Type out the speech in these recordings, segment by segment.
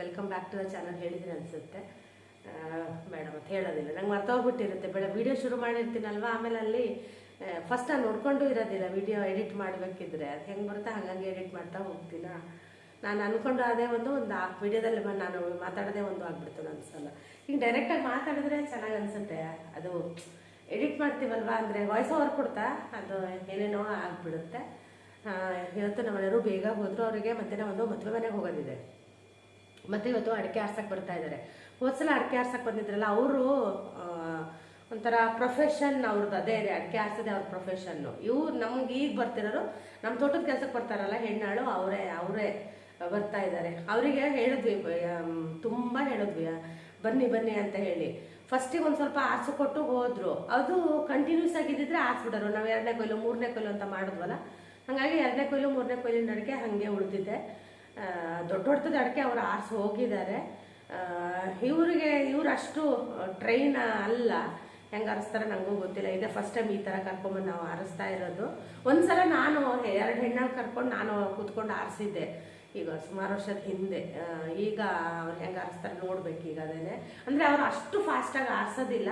Welcome back to the channel ಹೇಳಿದ್ರೆ ಅನಿಸುತ್ತೆ. Madam ಅಂತ ಹೇಳೋದಿಲ್ಲ. ನಂಗೆ ಮರ್ತೋಗ್ಬಿಟ್ಟಿರುತ್ತೆ. ಬೇಡ ವಿಡಿಯೋ ಶುರು ಮಾಡಿರ್ತೀನಲ್ವ? ಆಮೇಲೆ ಅಲ್ಲಿ ಫಸ್ಟ್ ನಾನು ನೋಡ್ಕೊಂಡು ಇರೋದಿಲ್ಲ ವಿಡಿಯೋ ಎಡಿಟ್ ಮಾಡಬೇಕಿದ್ರೆ. ಅದು ಹೆಂಗೆ ಬರುತ್ತೆ ಹಾಗಾಗಿ ಎಡಿಟ್ ಮಾಡ್ತಾ ಹೋಗ್ತೀನ? ನಾನು ಅಂದ್ಕೊಂಡು ಅದೇ ಒಂದು ಒಂದು ಆ ವಿಡಿಯೋದಲ್ಲಿ ನಾನು ಮಾತಾಡೋದೇ ಒಂದು ಆಗ್ಬಿಡ್ತು ಅನ್ಸಲ್ಲ ಸಲ. ಈಗ ಡೈರೆಕ್ಟಾಗಿ ಮಾತಾಡಿದ್ರೆ ಚೆನ್ನಾಗಿ ಅನಿಸುತ್ತೆ. ಅದು ಎಡಿಟ್ ಮಾಡ್ತೀವಲ್ವಾ ಅಂದರೆ ವಾಯ್ಸ್ ಓವರ್ ಕೊಡ್ತಾ ಅದು ಏನೇನೋ ಆಗಿಬಿಡುತ್ತೆ. ಇವತ್ತು ನಮ್ಮನೆಯವರು ಬೇಗ ಹೋದರು, ಅವರಿಗೆ ಮಧ್ಯಾಹ್ನ ಒಂದು ಮದುವೆ ಮನೆಗೆ ಹೋಗೋದಿದೆ. ಮತ್ತೆ ಇವತ್ತು ಅಡಿಕೆ ಆರ್ಸಕ್ಕೆ ಬರ್ತಾ ಇದ್ದಾರೆ ಹೋದ್ಸಲ ಅಡಿಕೆ ಆರ್ಸಕ್ಕೆ ಬಂದಿದ್ರಲ್ಲ, ಅವರು ಒಂಥರ ಪ್ರೊಫೆಷನ್ ಅವ್ರದ್ದು ಅದೇ ಇದೆ ಅಡಿಕೆ ಆರ್ಸೋದೇ ಅವ್ರ ಪ್ರೊಫೆಷನ್ನು ಇವ್ರು ನಮ್ಗೆ ಈಗ ಬರ್ತಿರೋರು ನಮ್ಮ ತೋಟದ ಕೆಲಸಕ್ಕೆ ಬರ್ತಾರಲ್ಲ, ಹೆಣ್ಣಾಳು, ಅವರೇ ಅವರೇ ಬರ್ತಾ ಇದ್ದಾರೆ ಅವರಿಗೆ ಹೇಳಿದ್ವಿ ತುಂಬ ಹೇಳಿದ್ವಿ, ಬನ್ನಿ ಬನ್ನಿ ಅಂತ ಹೇಳಿ. ಫಸ್ಟಿಗೆ ಒಂದು ಸ್ವಲ್ಪ ಆರ್ಸು ಕೊಟ್ಟು ಹೋದರು. ಅದು ಕಂಟಿನ್ಯೂಸ್ ಆಗಿದ್ದಿದ್ರೆ ಆರ್ಸ್ಬಿಡೋರು. ನಾವು ಎರಡನೇ ಕೊಯ್ಲು, ಮೂರನೇ ಕೊಯ್ಲು ಅಂತ ಮಾಡಿದ್ವಲ್ಲ ಹಾಗಾಗಿ ಎರಡನೇ ಕೊಯ್ಲು, ಮೂರನೇ ಕೊಯ್ಲಿನ ಅಡಿಕೆ ಹಾಗೆ ಉಳಿದಿದೆ. ದೊಡ್ಡ ದೊಡ್ಡದ ಅಡಿಕೆ ಅವರು ಆರಿಸಿ ಹೋಗಿದ್ದಾರೆ. ಇವರಿಗೆ, ಇವ್ರು ಅಷ್ಟು ಟ್ರೈನ್ ಅಲ್ಲ. ಹೆಂಗೆ ಆರಿಸ್ತಾರೆ ನನಗೂ ಗೊತ್ತಿಲ್ಲ. ಇದೇ ಫಸ್ಟ್ ಟೈಮ್ ಈ ಥರ ಕರ್ಕೊಂಬಂದು ನಾವು ಆರಿಸ್ತಾ ಇರೋದು. ಒಂದ್ಸಲ ನಾನು ಎರಡು ಹೆಣ್ಣು ಕರ್ಕೊಂಡು ನಾನು ಕೂತ್ಕೊಂಡು ಆರಿಸಿದ್ದೆ. ಈಗ ಸುಮಾರು ವರ್ಷದ ಹಿಂದೆ. ಈಗ ಅವ್ರು ಹೆಂಗೆ ಆರಿಸ್ತಾರೆ ನೋಡ್ಬೇಕು ಈಗ ಅದೇ ಅಂದರೆ ಅವ್ರು ಅಷ್ಟು ಫಾಸ್ಟಾಗಿ ಆರಿಸೋದಿಲ್ಲ.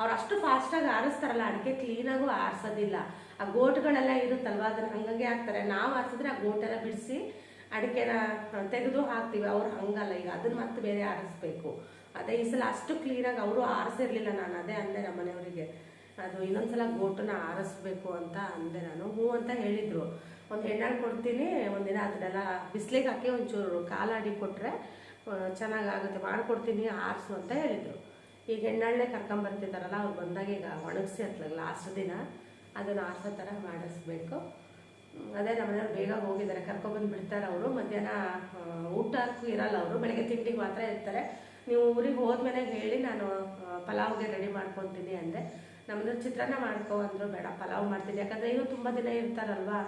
ಅವ್ರು ಅಷ್ಟು ಫಾಸ್ಟಾಗಿ ಆರಿಸ್ತಾರಲ್ಲ ಅಡಿಕೆ ಕ್ಲೀನಾಗೂ ಆರಿಸೋದಿಲ್ಲ. ಆ ಗೋಟ್ಗಳೆಲ್ಲ ಇರುತ್ತಲ್ವ, ಅದನ್ನ ಹಂಗಂಗೆ ಹಾಕ್ತಾರೆ. ನಾವು ಆರಿಸಿದ್ರೆ ಆ ಗೋಟೆಲ್ಲ ಬಿಡಿಸಿ ಅಡಿಕೆನ ತೆಗೆದು ಹಾಕ್ತೀವಿ. ಅವ್ರು ಹಂಗಲ್ಲ, ಈಗ ಅದನ್ನ ಮತ್ತೆ ಬೇರೆ ಆರಿಸ್ಬೇಕು. ಅದೇ ಈ ಸಲ ಅಷ್ಟು ಕ್ಲೀನಾಗಿ ಅವರು ಆರಿಸಿರ್ಲಿಲ್ಲ ನಾನು, ಅದೇ ಅಂದೆ ನಮ್ಮ ಮನೆಯವರಿಗೆ ಅದು ಇನ್ನೊಂದ್ಸಲ ಗೋಟನ್ನ ಆರಿಸ್ಬೇಕು ಅಂತ ಅಂದೆ ನಾನು. ಹೂ ಅಂತ ಹೇಳಿದ್ರು. ಒಂದು ಹೆಣ್ಣಾಳು ಕೊಡ್ತೀನಿ, ಒಂದಿನ ಅದನ್ನೆಲ್ಲ ಬಿಸಿಲಿಗೆ ಹಾಕಿ ಒಂಚೂರು ಕಾಲಾಡಿ ಕೊಟ್ಟರೆ ಚೆನ್ನಾಗಾಗುತ್ತೆ. ಮಾಡಿಕೊಡ್ತೀನಿ, ಆರಿಸು ಅಂತ ಹೇಳಿದರು. ಈಗ ಹೆಣ್ಣಾಳನ್ನೇ ಕರ್ಕೊಂಬರ್ತಿದ್ದಾರಲ್ಲ ಅವ್ರು ಬಂದಾಗ ಈಗ ಒಣಗಿಸಿ ಹತ್ಲ ಲಾಸ್ಟ್ ದಿನ ಅದನ್ನು ಆರಿಸೋ ಥರ ಮಾಡಿಸ್ಬೇಕು. ಅದೇ ನಮ್ಮನೆಯವ್ರು ಬೇಗ ಹೋಗಿದ್ದಾರೆ, ಕರ್ಕೊಬಂದು ಬಿಡ್ತಾರೆ ಅವರು. ಮಧ್ಯಾಹ್ನ ಊಟಕ್ಕೂ ಇರಲ್ಲ ಅವರು. ಬೆಳಗ್ಗೆ ತಿಂಡಿಗೆ ಮಾತ್ರ ಇರ್ತಾರೆ. ನೀವು ಊರಿಗೆ ಹೋದ್ಮೇಲೆ ಹೇಳಿ ನಾನು ಪಲಾವ್ಗೆ ರೆಡಿ ಮಾಡ್ಕೊತೀನಿ ಅಂದೆ. ನಮ್ಮದು ಚಿತ್ರಾನ್ನ ಮಾಡ್ಕೊ ಅಂದರು, ಬೇಡ, ಪಲಾವ್ ಮಾಡ್ತೀನಿ. ಯಾಕಂದರೆ ಇವರು ತುಂಬ ದಿನ ಇರ್ತಾರಲ್ವಾ?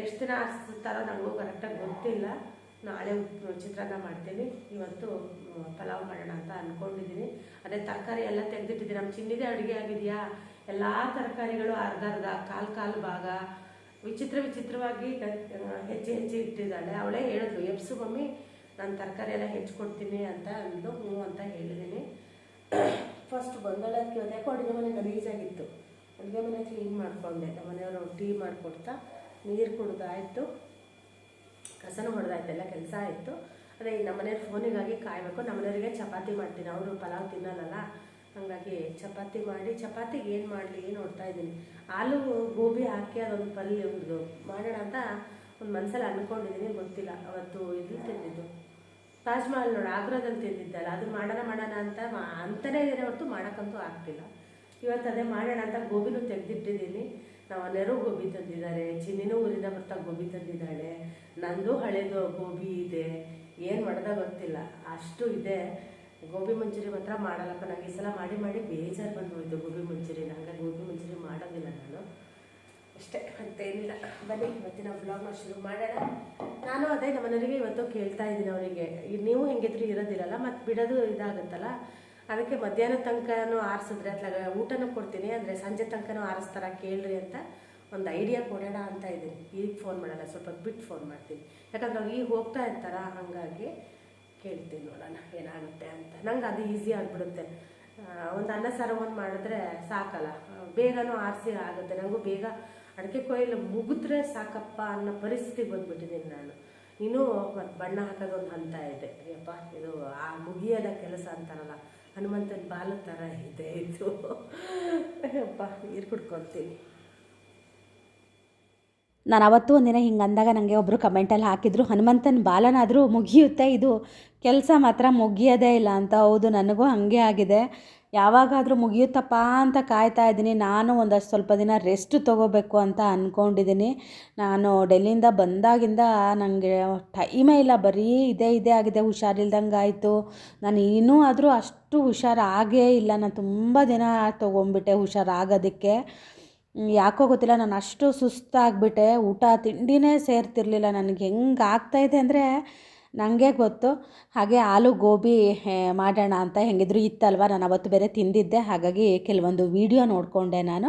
ಎಷ್ಟು ದಿನ ಆರಿಸ್ತಾರೋ ನನಗೂ ಕರೆಕ್ಟಾಗಿ ಗೊತ್ತಿಲ್ಲ. ನಾಳೆ ಚಿತ್ರಾನ್ನ ಮಾಡ್ತೀನಿ. ಇವತ್ತು ಪಲಾವ್ ಮಾಡೋಣ ಅಂತ ಅಂದ್ಕೊಂಡಿದ್ದೀನಿ ಅದೇ ತರಕಾರಿ ಎಲ್ಲ ತೆಗೆದಿಟ್ಟಿದ್ದೀನಿ ನಮ್ಮ ಚಿನ್ನಿದೆ ಅಡುಗೆ ಆಗಿದೆಯಾ? ಎಲ್ಲ ತರಕಾರಿಗಳು ಅರ್ಧ ಅರ್ಧ, ಕಾಲು ಕಾಲು ಭಾಗ, ವಿಚಿತ್ರ ವಿಚಿತ್ರವಾಗಿ ಹೆಜ್ಜೆ ಹೆಚ್ಚಿ ಇಟ್ಟಿದ್ದಾಳೆ. ಅವಳೇ ಹೇಳಿದ್ಲು ಎಪ್ಸು ಮಮ್ಮಿ ನಾನು ತರಕಾರಿ ಎಲ್ಲ ಹೆಚ್ಚಿಕೊಡ್ತೀನಿ ಅಂತ ಅಂದು ಹ್ಞೂ ಅಂತ ಹೇಳಿದ್ದೀನಿ. ಫಸ್ಟ್ ಬಂದಳ ಯಾಕೋ ಅಡುಗೆ ಮನೆ ಗಲೀಜಾಗಿತ್ತು ಅಡುಗೆ ಮನೆ ಕ್ಲೀನ್ ಮಾಡಿಕೊಂಡೆ. ನಮ್ಮ ಮನೆಯವರು ಟೀ ಮಾಡಿಕೊಡ್ತಾ, ನೀರು ಕುಡ್ದಾಯಿತು. ಕಸನೂ ಹೊಡೆದಾಯ್ತು, ಎಲ್ಲ ಕೆಲಸ ಆಯಿತು. ಅದೇ ನಮ್ಮ ಮನೆಯವ್ರು ಫೋನಿಗಾಗಿ ಕಾಯಬೇಕು. ನಮ್ಮನೆಯವರಿಗೆ ಚಪಾತಿ ಮಾಡ್ತೀನಿ. ಅವರು ಪಲಾವ್ ತಿನ್ನಲ್ಲಲ್ಲ. ಹಾಗಾಗಿ ಚಪಾತಿ ಮಾಡಿ, ಚಪಾತಿಗೆ ಏನು ಮಾಡಲಿ ನೋಡ್ತಾ ಇದ್ದೀನಿ. ಆಲೂ ಗೋಬಿ ಹಾಕಿ ಅದೊಂದು ಪಲ್ಯ ಒಂದು ಮಾಡೋಣ ಅಂತ ಒಂದು ಮನಸ್ಸಲ್ಲಿ ಅಂದ್ಕೊಂಡಿದ್ದೀನಿ ಗೊತ್ತಿಲ್ಲ. ಅವತ್ತು ಇದು ತಿಂದಿದ್ದು. ತಾಜ್ ಮಹಲ್ ನೋಡಿ, ಆಗ್ರಾದಲ್ಲಿ ತಿಂದಿದ್ದಲ್ಲ, ಅದು ಮಾಡೋಣ ಮಾಡೋಣ ಅಂತ ಅಂತಲೇ ಇದೆ ಹೊರತು ಮಾಡೋಕ್ಕಂತೂ ಆಗ್ತಿಲ್ಲ. ಇವತ್ತು ಅದೇ ಮಾಡೋಣ ಅಂತ ಗೋಬಿನೂ ತೆಗೆದಿಟ್ಟಿದ್ದೀನಿ. ನಾವು ನೆರು ಗೋಬಿ ತಂದಿದ್ದಾರೆ, ಚಿನ್ನಿನೂ ಊರಿಂದ ಬರ್ತಾ ಗೋಬಿ ತಂದಿದ್ದಾಳೆ. ನಂದು ಹಳೇದು ಗೋಬಿ ಇದೆ. ಏನು ಮಾಡ್ದ ಗೊತ್ತಿಲ್ಲ. ಅಷ್ಟು ಇದೆ. ಗೋಬಿ ಮಂಚೂರಿ ಮಾತ್ರ ಮಾಡಲ್ಲಪ್ಪ. ನನಗೆ ಈ ಸಲ ಮಾಡಿ ಮಾಡಿ ಬೇಜಾರು ಬಂದು ಗೋಬಿ ಮಂಚೂರಿ. ಹಂಗಾಗಿ ಗೋಬಿ ಮಂಚೂರಿ ಮಾಡೋದಿಲ್ಲ ನಾನು. ಅಷ್ಟೇ, ಅಂತೇನಿಲ್ಲ. ಬನ್ನಿ, ಇವತ್ತಿನ ಬ್ಲಾಗ್ನ ಶುರು ಮಾಡೋಣ. ನಾನು ಅದೇ ನಮ್ಮ ಮನೆಯವರಿಗೆ ಇವತ್ತು ಕೇಳ್ತಾ ಇದ್ದೀನಿ ಅವರಿಗೆ. ನೀವು ಹೆಂಗಿದ್ರು ಇರೋದಿಲ್ಲಲ್ಲ ಮತ್ತು ಬಿಡೋದು ಇದಾಗುತ್ತಲ್ಲ? ಅದಕ್ಕೆ ಮಧ್ಯಾಹ್ನ ತನಕನೂ ಆರಿಸಿದ್ರೆ ಅಥವಾ ಊಟನೂ ಕೊಡ್ತೀನಿ ಅಂದರೆ ಸಂಜೆ ತನಕನೂ ಆರಿಸ್ತಾರ ಕೇಳ್ರಿ ಅಂತ ಒಂದು ಐಡಿಯಾ ಕೊಡೋಣ ಅಂತ ಇದ್ದೀನಿ. ಈಗ ಫೋನ್ ಮಾಡಲ್ಲ, ಸ್ವಲ್ಪ ಬಿಟ್ಟು ಫೋನ್ ಮಾಡ್ತೀನಿ. ಯಾಕಂದ್ರೆ ಅವ್ರು ಈಗ ಹೋಗ್ತಾ ಇರ್ತಾರ ಹಾಗಾಗಿ. ಕೇಳ್ತೀನಿ ನೋಡೋಣ, ಏನಾಗುತ್ತೆ ಅಂತ. ನಂಗೆ ಅದು ಈಸಿ ಆಗಿಬಿಡುತ್ತೆ. ಒಂದು ಅನ್ನ ಸಾರು ಒಂದು ಮಾಡಿದ್ರೆ ಸಾಕಲ್ಲ. ಬೇಗನೂ ಆರಿಸಿ ಆಗುತ್ತೆ. ನನಗೂ ಬೇಗ ಅಡಿಕೆ ಕೊಯ್ಲು ಮುಗಿದ್ರೆ ಸಾಕಪ್ಪ ಅನ್ನೋ ಪರಿಸ್ಥಿತಿಗೆ ಬಂದುಬಿಟ್ಟಿದ್ದೀನಿ ನಾನು. ಇನ್ನೂ ಮತ್ತು ಬಣ್ಣ ಹಾಕೋದು ಒಂದು ಹಂತ ಇದೆ. ಅಯ್ಯಪ್ಪ ಇದು ಆ ಮುಗಿಯದ ಕೆಲಸ ಅಂತಾರಲ್ಲ, ಹನುಮಂತನ ಬಾಲ ಥರ ಇದೆ ಇದು. ಅಯ್ಯಪ್ಪ ನೀರು ಕುಡ್ಕೊತೀನಿ. ನಾನು ಅವತ್ತು ಒಂದಿನ ಹಿಂಗೆ ಅಂದಾಗ ನನಗೆ ಒಬ್ಬರು ಕಮೆಂಟಲ್ಲಿ ಹಾಕಿದ್ರು, ಹನುಮಂತನ ಬಾಲನಾದರೂ ಮುಗಿಯುತ್ತೆ, ಇದು ಕೆಲಸ ಮಾತ್ರ ಮುಗಿಯೋದೇ ಇಲ್ಲ ಅಂತ. ಹೌದು, ನನಗೂ ಹಾಗೆ ಆಗಿದೆ. ಯಾವಾಗಾದರೂ ಮುಗಿಯುತ್ತಪ್ಪ ಅಂತ ಕಾಯ್ತಾ ಇದ್ದೀನಿ. ನಾನು ಒಂದಷ್ಟು ಸ್ವಲ್ಪ ದಿನ ರೆಸ್ಟ್ ತೊಗೋಬೇಕು ಅಂತ ಅಂದ್ಕೊಂಡಿದ್ದೀನಿ ನಾನು ಡೆಲ್ಲಿಯಿಂದ ಬಂದಾಗಿಂದ ನನಗೆ ಟೈಮೇ ಇಲ್ಲ, ಬರೀ ಇದೇ ಇದೇ ಆಗಿದೆ, ಹುಷಾರಿಲ್ದಂಗೆ ಆಯಿತು. ನಾನು ಇನ್ನೂ ಆದರೂ ಅಷ್ಟು ಹುಷಾರಾಗೇ ಇಲ್ಲ. ನಾನು ತುಂಬ ದಿನ ತೊಗೊಂಬಿಟ್ಟೆ ಹುಷಾರಾಗೋದಕ್ಕೆ. ಯಾಕೋ ಗೊತ್ತಿಲ್ಲ. ನಾನು ಅಷ್ಟು ಸುಸ್ತಾಗ್ಬಿಟ್ಟೆ. ಊಟ ತಿಂಡಿನೇ ಸೇರ್ತಿರ್ಲಿಲ್ಲ. ನನಗೆ ಹೆಂಗೆ ಆಗ್ತಾಯಿದೆ ಅಂದರೆ ನನಗೆ ಗೊತ್ತು. ಹಾಗೆ ಆಲೂ ಗೋಬಿ ಮಾಡೋಣ ಅಂತ ಹೆಂಗಿದ್ರು ಇತ್ತಲ್ವ? ನಾನು ಅವತ್ತು ಬೇರೆ ತಿಂದಿದ್ದೆ. ಹಾಗಾಗಿ ಕೆಲವೊಂದು ವೀಡಿಯೋ ನೋಡಿಕೊಂಡೆ ನಾನು.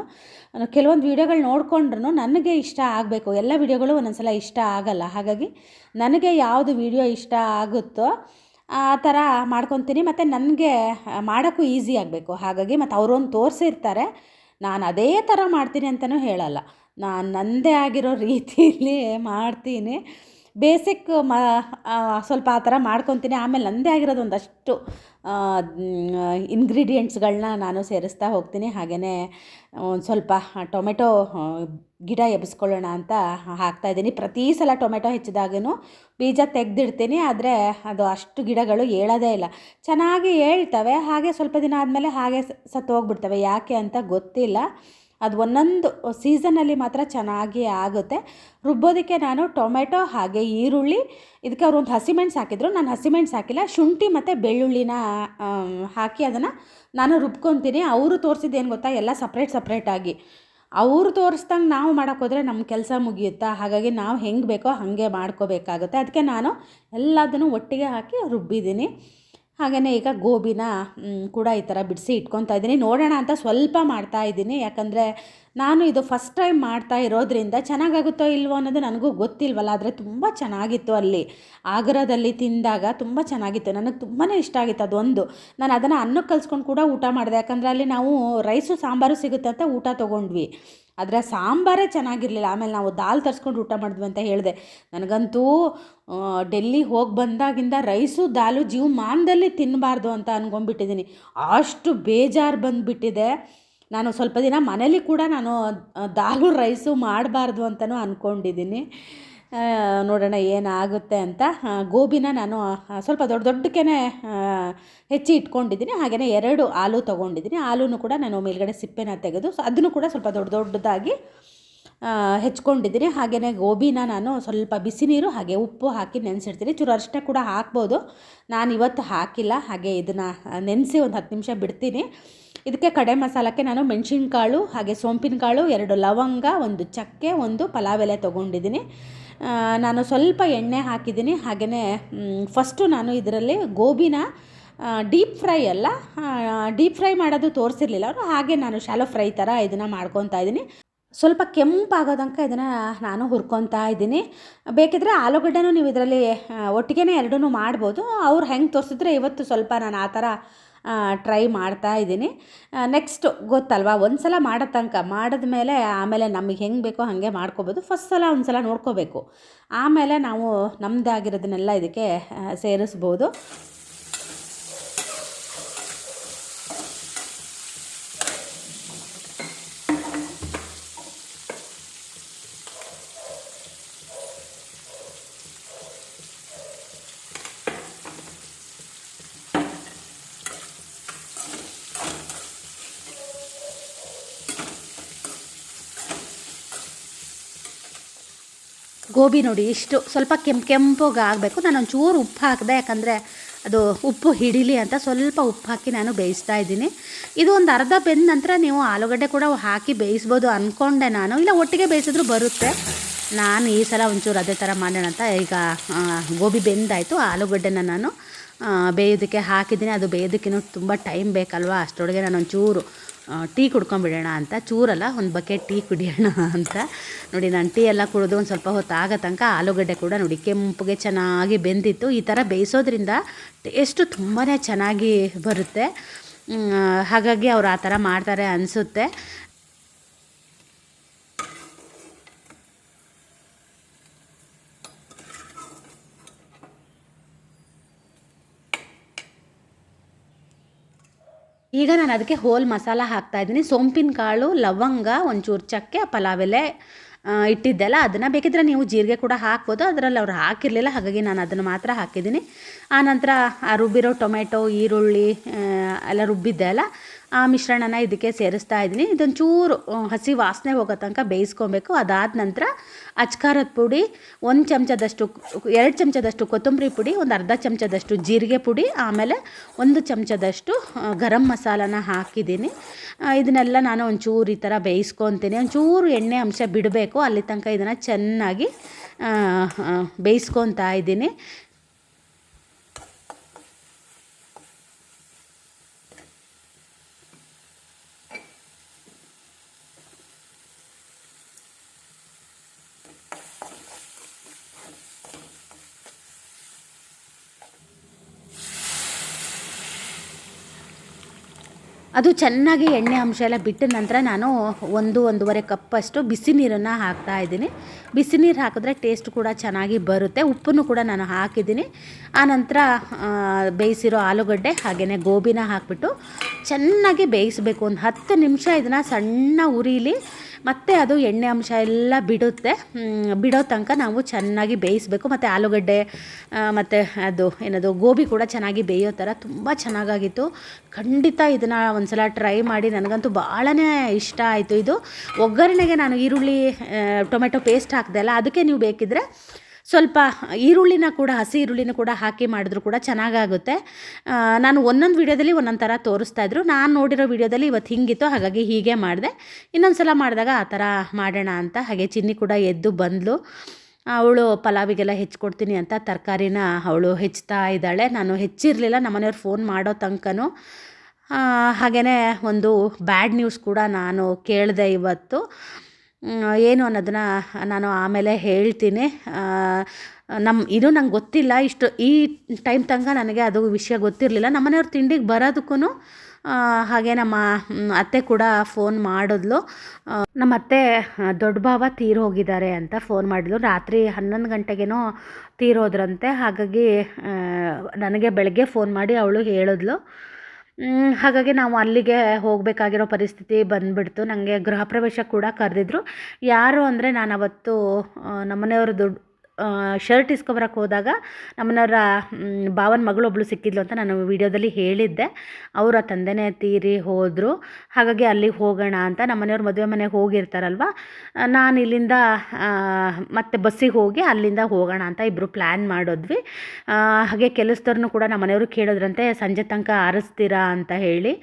ಕೆಲವೊಂದು ವೀಡಿಯೋಗಳು ನೋಡಿಕೊಂಡ್ರು ನನಗೆ ಇಷ್ಟ ಆಗಬೇಕು. ಎಲ್ಲ ವೀಡಿಯೋಗಳು ಒಂದೊಂದ್ಸಲ ಇಷ್ಟ ಆಗಲ್ಲ. ಹಾಗಾಗಿ ನನಗೆ ಯಾವುದು ವೀಡಿಯೋ ಇಷ್ಟ ಆಗುತ್ತೋ ಆ ಥರ ಮಾಡ್ಕೊತೀನಿ. ಮತ್ತು ನನಗೆ ಮಾಡೋಕ್ಕೂ ಈಸಿ ಆಗಬೇಕು. ಹಾಗಾಗಿ ಮತ್ತು ಅವರೊಂದು ತೋರಿಸಿರ್ತಾರೆ. ನಾನು ಅದೇ ಥರ ಮಾಡ್ತೀನಿ ಅಂತಲೂ ಹೇಳಲ್ಲ. ನಾನು ನನ್ನದೇ ಆಗಿರೋ ರೀತಿಯಲ್ಲಿ ಮಾಡ್ತೀನಿ. ಬೇಸಿಕ್ ಮ ಸ್ವಲ್ಪ ಆ ಥರ ಮಾಡ್ಕೊತೀನಿ. ಆಮೇಲೆ ನನ್ನದೇ ಆಗಿರೋದು ಒಂದಷ್ಟು ಇನ್ಗ್ರೀಡಿಯೆಂಟ್ಸ್ಗಳನ್ನ ನಾನು ಸೇರಿಸ್ತಾ ಹೋಗ್ತೀನಿ. ಹಾಗೆಯೇ ಒಂದು ಸ್ವಲ್ಪ ಟೊಮೆಟೊ ಗಿಡ ಎಬ್ಬಿಸ್ಕೊಳ್ಳೋಣ ಅಂತ ಹಾಕ್ತಾ ಇದ್ದೀನಿ. ಪ್ರತಿ ಸಲ ಟೊಮೆಟೊ ಹೆಚ್ಚಿದಾಗೂ ಬೀಜ ತೆಗೆದಿಡ್ತೀನಿ. ಆದರೆ ಅದು ಅಷ್ಟು ಗಿಡಗಳು ಏಳೋದೇ ಇಲ್ಲ. ಚೆನ್ನಾಗಿ ಹೇಳ್ತವೆ ಹಾಗೆ ಸ್ವಲ್ಪ ದಿನ ಆದಮೇಲೆ ಹಾಗೆ ಸತ್ತು ಹೋಗ್ಬಿಡ್ತವೆ ಯಾಕೆ ಅಂತ ಗೊತ್ತಿಲ್ಲ. ಅದು ಒಂದೊಂದು ಸೀಸನಲ್ಲಿ ಮಾತ್ರ ಚೆನ್ನಾಗಿ ಆಗುತ್ತೆ. ರುಬ್ಬೋದಕ್ಕೆ ನಾನು ಟೊಮೆಟೊ ಹಾಗೆ ಈರುಳ್ಳಿ, ಇದಕ್ಕೆ ಅವ್ರು ಒಂದು ಹಸಿಮೆಣ್ಸು ಹಾಕಿದ್ರು. ನಾನು ಹಸಿಮೆಣ್ಸು ಹಾಕಿಲ್ಲ, ಶುಂಠಿ ಮತ್ತು ಬೆಳ್ಳುಳ್ಳಿನ ಹಾಕಿ ಅದನ್ನು ನಾನು ರುಬ್ಕೊತೀನಿ. ಅವರು ತೋರಿಸಿದ್ದೇನು ಗೊತ್ತಾ? ಎಲ್ಲ ಸಪ್ರೇಟ್ ಸಪ್ರೇಟಾಗಿ ಅವರು ತೋರಿಸ್ದಂಗೆ ನಾವು ಮಾಡೋಕ್ಕೋದ್ರೆ ನಮ್ಮ ಕೆಲಸ ಮುಗಿಯುತ್ತಾ? ಹಾಗಾಗಿ ನಾವು ಹೆಂಗೆ ಬೇಕೋ ಹಾಗೆ ಮಾಡ್ಕೋಬೇಕಾಗುತ್ತೆ. ಅದಕ್ಕೆ ನಾನು ಎಲ್ಲದನ್ನು ಒಟ್ಟಿಗೆ ಹಾಕಿ ರುಬ್ಬಿದ್ದೀನಿ. ಹಾಗೆಯೇ ಈಗ ಗೋಬಿನ ಕೂಡ ಈ ಥರ ಬಿಡಿಸಿ ಇಟ್ಕೊತಾ ಇದ್ದೀನಿ. ನೋಡೋಣ ಅಂತ ಸ್ವಲ್ಪ ಮಾಡ್ತಾ ಇದ್ದೀನಿ. ಯಾಕಂದರೆ ನಾನು ಇದು ಫಸ್ಟ್ ಟೈಮ್ ಮಾಡ್ತಾ ಇರೋದ್ರಿಂದ ಚೆನ್ನಾಗಾಗುತ್ತೋ ಇಲ್ವೋ ಅನ್ನೋದು ನನಗೂ ಗೊತ್ತಿಲ್ವಲ್ಲ, ಆದರೆ ತುಂಬ ಚೆನ್ನಾಗಿತ್ತು ಅಲ್ಲಿ. ಆಗ್ರಾದಲ್ಲಿ ತಿಂದಾಗ ತುಂಬ ಚೆನ್ನಾಗಿತ್ತು. ನನಗೆ ತುಂಬಾ ಇಷ್ಟ ಆಗಿತ್ತು ಅದೊಂದು. ನಾನು ಅದನ್ನು ಅನ್ನಕ್ಕೆ ಕಲ್ಸ್ಕೊಂಡು ಕೂಡ ಊಟ ಮಾಡಿದೆ. ಯಾಕಂದರೆ ಅಲ್ಲಿ ನಾವು ರೈಸು ಸಾಂಬಾರು ಸಿಗುತ್ತೆ ಅಂತ ಊಟ ತೊಗೊಂಡ್ವಿ. ಆದರೆ ಸಾಂಬಾರೇ ಚೆನ್ನಾಗಿರಲಿಲ್ಲ. ಆಮೇಲೆ ನಾವು ದಾಲ್ ತರಿಸ್ಕೊಂಡು ಊಟ ಮಾಡಿದ್ವಿ ಅಂತ ಹೇಳಿದೆ. ನನಗಂತೂ ಡೆಲ್ಲಿ ಹೋಗಿ ಬಂದಾಗಿಂದ ರೈಸು, ದಾಲು ಜೀವಮಾನದಲ್ಲಿ ತಿನ್ನಬಾರ್ದು ಅಂತ ಅನ್ಕೊಂಡ್ಬಿಟ್ಟಿದ್ದೀನಿ ಅಷ್ಟು ಬೇಜಾರು ಬಂದುಬಿಟ್ಟಿದೆ. ನಾನು ಸ್ವಲ್ಪ ದಿನ ಮನೇಲಿ ಕೂಡ ನಾನು ದಾಲು, ರೈಸು ಮಾಡಬಾರ್ದು ಅಂತಲೂ ಅಂದ್ಕೊಂಡಿದ್ದೀನಿ ನೋಡೋಣ ಏನಾಗುತ್ತೆ ಅಂತ. ಗೋಬಿನ ನಾನು ಸ್ವಲ್ಪ ದೊಡ್ಡ ದೊಡ್ಡಕ್ಕೇ ಹೆಚ್ಚಿ ಇಟ್ಕೊಂಡಿದ್ದೀನಿ. ಹಾಗೆಯೇ ಎರಡು ಆಲೂ ತೊಗೊಂಡಿದ್ದೀನಿ. ಆಲೂನು ಕೂಡ ನಾನು ಮೇಲ್ಗಡೆ ಸಿಪ್ಪೆನ ತೆಗೆದು ಸೊ, ಅದನ್ನು ಕೂಡ ಸ್ವಲ್ಪ ದೊಡ್ಡ ದೊಡ್ಡದಾಗಿ ಹೆಚ್ಕೊಂಡಿದ್ದೀನಿ. ಹಾಗೆಯೇ ಗೋಬಿನ ನಾನು ಸ್ವಲ್ಪ ಬಿಸಿ ನೀರು ಹಾಗೆ ಉಪ್ಪು ಹಾಕಿ ನೆನೆಸಿಡ್ತೀನಿ. ಚೂರು ಅರಿಶಿನ ಕೂಡ ಹಾಕ್ಬೋದು. ನಾನು ಇವತ್ತು ಹಾಕಿಲ್ಲ. ಹಾಗೆ ಇದನ್ನು ನೆನೆಸಿ ಒಂದು ಹತ್ತು ನಿಮಿಷ ಬಿಡ್ತೀನಿ. ಇದಕ್ಕೆ ಕಡೆ ಮಸಾಲಕ್ಕೆ ನಾನು ಮೆಣಸಿನ್ಕಾಳು, ಹಾಗೆ ಸೋಂಪಿನ ಕಾಳು ಎರಡು ಲವಂಗ, ಒಂದು ಚಕ್ಕೆ, ಒಂದು ಪಲಾವ್ ಎಲೆ ತೊಗೊಂಡಿದ್ದೀನಿ. ನಾನು ಸ್ವಲ್ಪ ಎಣ್ಣೆ ಹಾಕಿದ್ದೀನಿ. ಹಾಗೆಯೇ ಫಸ್ಟು ನಾನು ಇದರಲ್ಲಿ ಗೋಬಿನ ಡೀಪ್ ಫ್ರೈ ಅಲ್ಲ ಡೀಪ್ ಫ್ರೈ ಮಾಡೋದು ತೋರಿಸಿರ್ಲಿಲ್ಲ ಅವರು. ಹಾಗೆ ನಾನು ಶಾಲೋ ಫ್ರೈ ಥರ ಇದನ್ನು ಮಾಡ್ಕೊತಾ ಇದ್ದೀನಿ. ಸ್ವಲ್ಪ ಕೆಂಪಾಗೋ ತನಕ ಇದನ್ನು ನಾನು ಹುರ್ಕೊತಾ ಇದ್ದೀನಿ. ಬೇಕಿದ್ರೆ ಆಲೂಗಡ್ಡೆನೂ ನೀವು ಇದರಲ್ಲಿ ಒಟ್ಟಿಗೆ ಎರಡೂ ಮಾಡ್ಬೋದು. ಅವ್ರು ಹೆಂಗೆ ತೋರಿಸಿದ್ರೆ ಇವತ್ತು ಸ್ವಲ್ಪ ನಾನು ಆ ಥರ ಟ್ರೈ ಮಾಡ್ತಾ ಇದ್ದೀನಿ. ನೆಕ್ಸ್ಟು ಗೊತ್ತಲ್ವಾ ಒಂದು ಸಲ ಮಾಡೋ ತನಕ, ಮಾಡಿದ ಮೇಲೆ ಆಮೇಲೆ ನಮಗೆ ಹೆಂಗೆ ಬೇಕೋ ಹಾಗೆ ಮಾಡ್ಕೋಬೋದು. ಫಸ್ಟ್ ಸಲ ಒಂದು ಸಲ ನೋಡ್ಕೋಬೇಕು. ಆಮೇಲೆ ನಾವು ನಮ್ಮದಾಗಿರೋದನ್ನೆಲ್ಲ ಇದಕ್ಕೆ ಸೇರಿಸ್ಬೋದು. ಗೋಬಿ ನೋಡಿ, ಇಷ್ಟು ಸ್ವಲ್ಪ ಕೆಂಪು ಕೆಂಪಗೆ ಆಗಬೇಕು ನಾನು ಒಂಚೂರು ಉಪ್ಪು ಹಾಕಿದೆ, ಯಾಕಂದರೆ ಅದು ಉಪ್ಪು ಹಿಡೀಲಿ ಅಂತ ಸ್ವಲ್ಪ ಉಪ್ಪು ಹಾಕಿ ನಾನು ಬೇಯಿಸ್ತಾ ಇದ್ದೀನಿ. ಇದು ಒಂದು ಅರ್ಧ ಬೆಂದ ನಂತರ ನೀವು ಆಲೂಗಡ್ಡೆ ಕೂಡ ಹಾಕಿ ಬೇಯಿಸ್ಬೋದು ಅಂದ್ಕೊಂಡೆ ನಾನು. ಇಲ್ಲ, ಒಟ್ಟಿಗೆ ಬೇಯಿಸಿದ್ರು ಬರುತ್ತೆ. ನಾನು ಈ ಸಲ ಒಂಚೂರು ಅದೇ ಥರ ಮಾಡೋಣ ಅಂತ ಈಗ ಗೋಬಿ ಬೆಂದಾಯಿತು. ಆಲೂಗಡ್ಡೆನ ನಾನು ಬೇಯೋದಕ್ಕೆ ಹಾಕಿದ್ದೀನಿ. ಅದು ಬೇಯೋದಕ್ಕಿನ್ನೂ ತುಂಬ ಟೈಮ್ ಬೇಕಲ್ವಾ? ಅಷ್ಟರೊಳಗೆ ನಾನು ಒಂಚೂರು ಟೀ ಕುಡ್ಕೊಂಬಿಡೋಣ ಅಂತ. ಚೂರಲ್ಲ, ಒಂದು ಬಕೆಟ್ ಟೀ ಕುಡಿಯೋಣ ಅಂತ. ನೋಡಿ, ನಾನು ಟೀ ಎಲ್ಲ ಕುಡಿದು ಒಂದು ಸ್ವಲ್ಪ ಹೊತ್ತು ಆಗೋ ತನಕ ಆಲೂಗಡ್ಡೆ ಕೂಡ ನೋಡಿ, ಕೆಂಪುಗೆ ಚೆನ್ನಾಗಿ ಬೆಂದಿತ್ತು. ಈ ಥರ ಬೇಯಿಸೋದ್ರಿಂದ ಟೇಸ್ಟು ತುಂಬಾ ಚೆನ್ನಾಗಿ ಬರುತ್ತೆ. ಹಾಗಾಗಿ ಅವ್ರು ಆ ಥರ ಮಾಡ್ತಾರೆ ಅನಿಸುತ್ತೆ. ಈಗ ನಾನು ಅದಕ್ಕೆ ಹೋಲ್ ಮಸಾಲ ಹಾಕ್ತಾ ಇದ್ದೀನಿ. ಸೋಂಪಿನ ಕಾಳು, ಲವಂಗ, ಒಂಚೂರು ಚಕ್ಕೆ ಪಲಾವ್ ಎಲೆ ಇಟ್ಟಿದ್ದೆಲ್ಲ ಅದನ್ನು ಬೇಕಿದ್ರೆ ನೀವು ಜೀರಿಗೆ ಕೂಡ ಹಾಕ್ಬೋದು. ಅದರಲ್ಲಿ ಅವ್ರು ಹಾಕಿರಲಿಲ್ಲ, ಹಾಗಾಗಿ ನಾನು ಅದನ್ನು ಮಾತ್ರ ಹಾಕಿದ್ದೀನಿ. ಆನಂತರ ಆ ರುಬ್ಬಿರೋ ಟೊಮೆಟೊ, ಈರುಳ್ಳಿ ಎಲ್ಲ ರುಬ್ಬಿದ್ದೆ ಅಲ್ಲ? ಆ ಮಿಶ್ರಣನ ಇದಕ್ಕೆ ಸೇರಿಸ್ತಾ ಇದ್ದೀನಿ. ಇದೊಂಚೂರು ಚೂರು ಹಸಿ ವಾಸನೆ ಹೋಗೋ ತನಕ ಬೇಯಿಸ್ಕೊಬೇಕು. ಅದಾದ ನಂತರ ಅಚ್ಕಾರದ ಪುಡಿ, ಒಂದು ಚಮಚದಷ್ಟು ಎರಡು ಚಮಚದಷ್ಟು ಕೊತ್ತಂಬರಿ ಪುಡಿ, ಒಂದು ಅರ್ಧ ಚಮಚದಷ್ಟು ಜೀರಿಗೆ ಪುಡಿ, ಆಮೇಲೆ ಒಂದು ಚಮಚದಷ್ಟು ಗರಂ ಮಸಾಲನ ಹಾಕಿದ್ದೀನಿ. ಇದನ್ನೆಲ್ಲ ನಾನು ಒಂಚೂರು ಈ ಥರ ಬೇಯಿಸ್ಕೊತೀನಿ. ಒಂಚೂರು ಎಣ್ಣೆ ಅಂಶ ಬಿಡಬೇಕು. ಅಲ್ಲಿ ತನಕ ಇದನ್ನು ಚೆನ್ನಾಗಿ ಬೇಯಿಸ್ಕೊತಾ ಇದ್ದೀನಿ. ಅದು ಚೆನ್ನಾಗಿ ಎಣ್ಣೆ ಅಂಶ ಎಲ್ಲ ಬಿಟ್ಟ ನಂತರ ನಾನು ಒಂದು ಒಂದೂವರೆ ಕಪ್ಪಷ್ಟು ಬಿಸಿ ನೀರನ್ನು ಹಾಕ್ತಾ ಇದ್ದೀನಿ. ಬಿಸಿ ನೀರು ಹಾಕಿದ್ರೆ ಟೇಸ್ಟ್ ಕೂಡ ಚೆನ್ನಾಗಿ ಬರುತ್ತೆ. ಉಪ್ಪನ್ನು ಕೂಡ ನಾನು ಹಾಕಿದ್ದೀನಿ. ಆನಂತರ ಬೇಯಿಸಿರೋ ಆಲೂಗಡ್ಡೆ ಹಾಗೆಯೇ ಗೋಬಿನ ಹಾಕಿಬಿಟ್ಟು ಚೆನ್ನಾಗಿ ಬೇಯಿಸಬೇಕು. ಒಂದು ಹತ್ತು ನಿಮಿಷ ಇದನ್ನು ಸಣ್ಣ ಉರಿಲಿ ಮತ್ತು ಅದು ಎಣ್ಣೆ ಅಂಶ ಎಲ್ಲ ಬಿಡುತ್ತೆ. ಬಿಡೋ ತನಕ ನಾವು ಚೆನ್ನಾಗಿ ಬೇಯಿಸಬೇಕು. ಮತ್ತು ಆಲೂಗಡ್ಡೆ ಮತ್ತು ಅದು ಏನದು, ಗೋಬಿ ಕೂಡ ಚೆನ್ನಾಗಿ ಬೇಯೋ ಥರ ತುಂಬ ಚೆನ್ನಾಗಾಗಿತ್ತು. ಖಂಡಿತ ಇದನ್ನು ಒಂದ್ಸಲ ಟ್ರೈ ಮಾಡಿ ನನಗಂತೂ ಭಾಳನೇ ಇಷ್ಟ ಆಯಿತು. ಇದು ಒಗ್ಗರಣೆಗೆ ನಾನು ಈರುಳ್ಳಿ ಟೊಮೆಟೊ ಪೇಸ್ಟ್ ಹಾಕಿದೆ ಅಲ್ಲ, ಅದಕ್ಕೆ ನೀವು ಬೇಕಿದ್ದರೆ ಸ್ವಲ್ಪ ಈರುಳ್ಳಿನ ಕೂಡ, ಹಸಿ ಈರುಳ್ಳಿನ ಕೂಡ ಹಾಕಿ ಮಾಡಿದ್ರು ಕೂಡ ಚೆನ್ನಾಗಾಗುತ್ತೆ. ನಾನು ಒಂದೊಂದು ವೀಡಿಯೋದಲ್ಲಿ ಒಂದೊಂದು ಥರ ತೋರಿಸ್ತಾ ಇದ್ರು. ನಾನು ನೋಡಿರೋ ವೀಡಿಯೋದಲ್ಲಿ ಇವತ್ತು ಹಿಂಗಿತ್ತು, ಹಾಗಾಗಿ ಹೀಗೆ ಮಾಡಿದೆ. ಇನ್ನೊಂದು ಸಲ ಮಾಡಿದಾಗ ಆ ಥರ ಮಾಡೋಣ ಅಂತ, ಹಾಗೆ ಚಿನ್ನಿ ಕೂಡ ಎದ್ದು ಬಂದಳು ಅವಳು ಪಲಾವಿಗೆಲ್ಲ ಹೆಚ್ಚಿಕೊಡ್ತೀನಿ ಅಂತ ತರಕಾರಿನ ಅವಳು ಹೆಚ್ಚುತ್ತಾ ಇದ್ದಾಳೆ. ನಾನು ಹೆಚ್ಚಿರಲಿಲ್ಲ, ನಮ್ಮನೆಯವ್ರು ಫೋನ್ ಮಾಡೋ ತನಕನೂ. ಹಾಗೆಯೇ ಒಂದು ಬ್ಯಾಡ್ ನ್ಯೂಸ್ ಕೂಡ ನಾನು ಕೇಳಿದೆ ಇವತ್ತು. ಏನು ಅನ್ನೋದನ್ನು ನಾನು ಆಮೇಲೆ ಹೇಳ್ತೀನಿ. ನಮ್ಮ ಇದು ನಂಗೆ ಗೊತ್ತಿಲ್ಲ. ಇಷ್ಟು, ಈ ಟೈಮ್ ತನಕ ನನಗೆ ಅದು ವಿಷಯ ಗೊತ್ತಿರಲಿಲ್ಲ. ನಮ್ಮನೆಯವ್ರು ತಿಂಡಿಗೆ ಬರೋದಕ್ಕೂ ಹಾಗೆ ನಮ್ಮ ಅತ್ತೆ ಕೂಡ ಫೋನ್ ಮಾಡಿದ್ಲು. ನಮ್ಮ ಅತ್ತೆ ದೊಡ್ಡ ಭಾವ ತೀರು ಹೋಗಿದ್ದಾರೆ ಅಂತ ಫೋನ್ ಮಾಡಿದ್ಲು. ರಾತ್ರಿ ಹನ್ನೊಂದು ಗಂಟೆಗೇನೋ ತೀರೋದ್ರಂತೆ ಹಾಗಾಗಿ ನನಗೆ ಬೆಳಗ್ಗೆ ಫೋನ್ ಮಾಡಿ ಅವಳು ಹೇಳಿದ್ಲು. ಹಾಗಾಗಿ ನಾವು ಅಲ್ಲಿಗೆ ಹೋಗಬೇಕಾಗಿರೋ ಪರಿಸ್ಥಿತಿ ಬಂದುಬಿಡ್ತು. ನನಗೆ ಗೃಹ ಪ್ರವೇಶ ಕೂಡ ಕರೆದಿದ್ರು. ಯಾರು ಅಂದರೆ ನಾನು ಅವತ್ತು ನಮ್ಮನೆಯವರು ನಮ್ಮನೆಯವ್ರ ದುಡ್ಡು ಶರ್ಟ್ ಇಸ್ಕೊಬರಕ್ಕೆ ಹೋದಾಗ ನಮ್ಮನೆಯವರ ಭಾವನ ಮಗಳೊಬ್ಬಳು ಸಿಕ್ಕಿದ್ಲು ಅಂತ ನಾನು ವಿಡಿಯೋದಲ್ಲಿ ಹೇಳಿದ್ದೆ. ಅವರ ತಂದೆನೇ ತೀರಿ ಹೋದರು. ಹಾಗಾಗಿ ಅಲ್ಲಿಗೆ ಹೋಗೋಣ ಅಂತ ನಮ್ಮನೆಯವ್ರ ಮದುವೆ ಮನೆಗೆ ಹೋಗಿರ್ತಾರಲ್ವ? ನಾನು ಇಲ್ಲಿಂದ ಮತ್ತೆ ಬಸ್ಸಿಗೆ ಹೋಗಿ ಅಲ್ಲಿಂದ ಹೋಗೋಣ ಅಂತ ಇಬ್ಬರು ಪ್ಲ್ಯಾನ್ ಮಾಡಿದ್ವಿ. ಹಾಗೆ ಕೆಲಸದವ್ರನ್ನೂ ಕೂಡ ನಮ್ಮ ಮನೆಯವರು ಕೇಳಿದ್ರಂತೆ, ಸಂಜೆ ತನಕ ಆರಿಸ್ತೀರಾ ಅಂತ ಹೇಳಿ.